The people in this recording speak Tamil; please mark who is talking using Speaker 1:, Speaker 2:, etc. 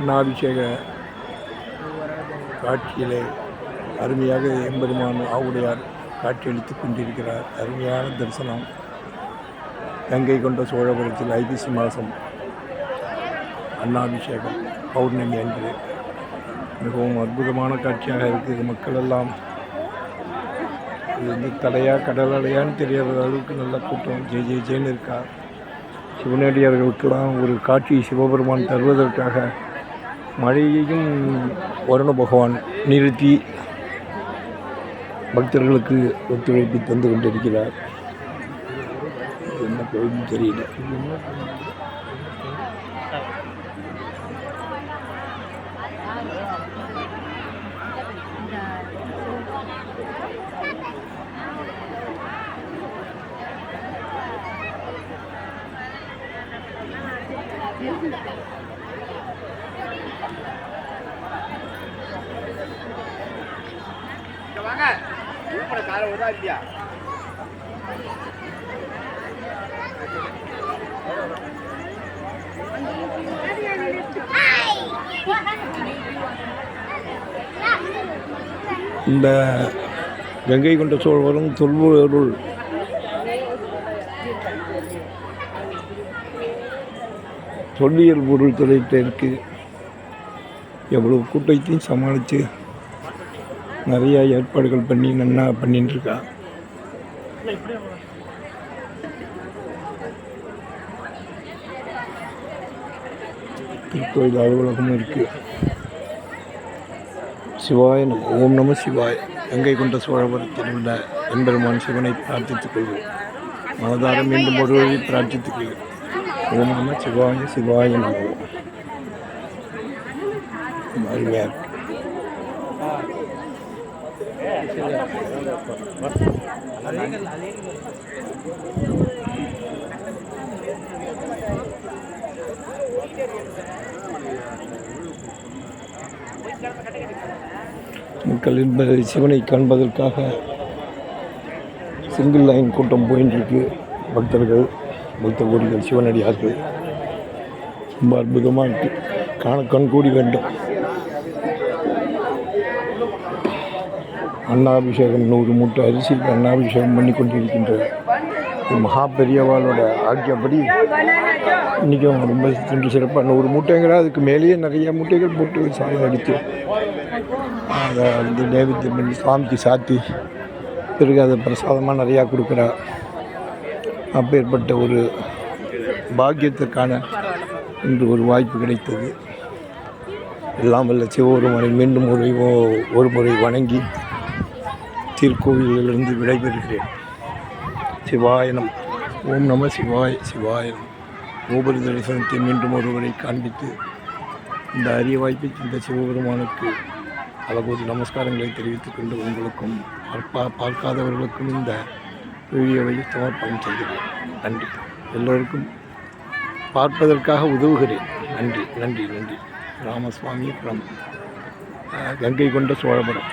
Speaker 1: அன்னாபிஷேக காட்சியிலே அருமையாக எம்பெருமான் ஆவுடையார் காட்சியளித்துக் கொண்டிருக்கிறார். அருமையான தரிசனம். கங்கை கொண்ட சோழபுரத்தில் ஐப்பசி மாதம் அன்னாபிஷேகம் பௌர்ணமி அன்று. மிகவும் அற்புதமான காட்சியாக இருக்குது மக்கள் எல்லாம் இது வந்து தலையா கடல் அலையான்னு தெரியாத அளவுக்கு நல்ல கூட்டம். ஜெய் ஜெய் ஜெயின்னு இருக்கா. சிவனடியார்களுக்கெல்லாம் ஒரு காட்சி சிவபெருமான் தருவதற்காக மழையையும் வருண பகவான் நிறுத்தி பக்தர்களுக்கு ஒத்துழைப்பு தந்து கொண்டிருக்கிறார். என்ன கோயில்னு தெரியல.
Speaker 2: இங்க உங்களோட விடா இல்லையா?
Speaker 1: இந்த கங்கை கொண்ட சோழவரும் தொல்பொருள். தொல்லியல் பொருள் துறையிட்டருக்கு எவ்வளோ கூட்டத்தையும் சமாளித்து நிறையா ஏற்பாடுகள் பண்ணி நன்னா பண்ணிட்டு இருக்கா திருக்கோயில் அலுவலகமும் இருக்குது சிவாய நம ஓம் நம சிவாய். கங்கை கொண்ட சோழபுரத்தில் உள்ள எம்பெருமான் சிவனை பிரார்த்தித்துக் கொள்வோம் மனதாரம் மீண்டும் ஒரு வழி பிரார்த்தித்துக் கொள்வோம் ஓம் நம சிவாய சிவாய நம. அருமையாக இருக்கு மக்கள் என்பதை சிவனை காண்பதற்காக சிங்கிள் லைன் கூட்டம் போயின்றிருக்கு. பக்தர்கள் பக்த கோடிகள் சிவனடியார்கள். ரொம்ப அற்புதமாக இருக்கு. காண கண்கூடி வேண்டும். அன்னாபிஷேகம் நூறு மூட்டை அரிசிக்கு அன்னாபிஷேகம் பண்ணி கொண்டிருக்கின்றது. மகா பெரியவாளோட ஆக்கியப்படி இன்றைக்கும் ரொம்ப சென்று சிறப்பாக நூறு மூட்டைங்கிற அதுக்கு மேலேயே நிறைய மூட்டைகள் போட்டு சாதம் அடித்து அதை வந்து நைவேத்தியம் பண்ணி சாமிக்கு சாத்தி பிறகு அதை பிரசாதமாக நிறையா கொடுக்குறா அப்பேற்பட்ட ஒரு பாக்கியத்திற்கான இன்று ஒரு வாய்ப்பு கிடைத்தது. எல்லாம் வல்ல சிவபெருமானை மீண்டும் ஒரு ஒரு முறை வணங்கி திருக்கோவிலிருந்து விடைபெறுகிறேன். சிவாயனம். ஓம் நம சிவாய் சிவாயனம். கோபுர தரிசனத்தை மீண்டும் ஒருவரை காண்பித்து இந்த அரிய வாய்ப்பை இந்த சிவபெருமானுக்கு பல நமஸ்காரங்களை தெரிவித்துக் கொண்டு உங்களுக்கும் பார்ப்பா பார்க்காதவர்களுக்கும் இந்த வீடியோவை சமர்ப்பணம் செய்கிறேன். நன்றி. எல்லோருக்கும் பார்ப்பதற்காக உதவுகிறேன். நன்றி நன்றி நன்றி. ராமசுவாமி பிரம் கங்கை கொண்ட சோழபுரம்.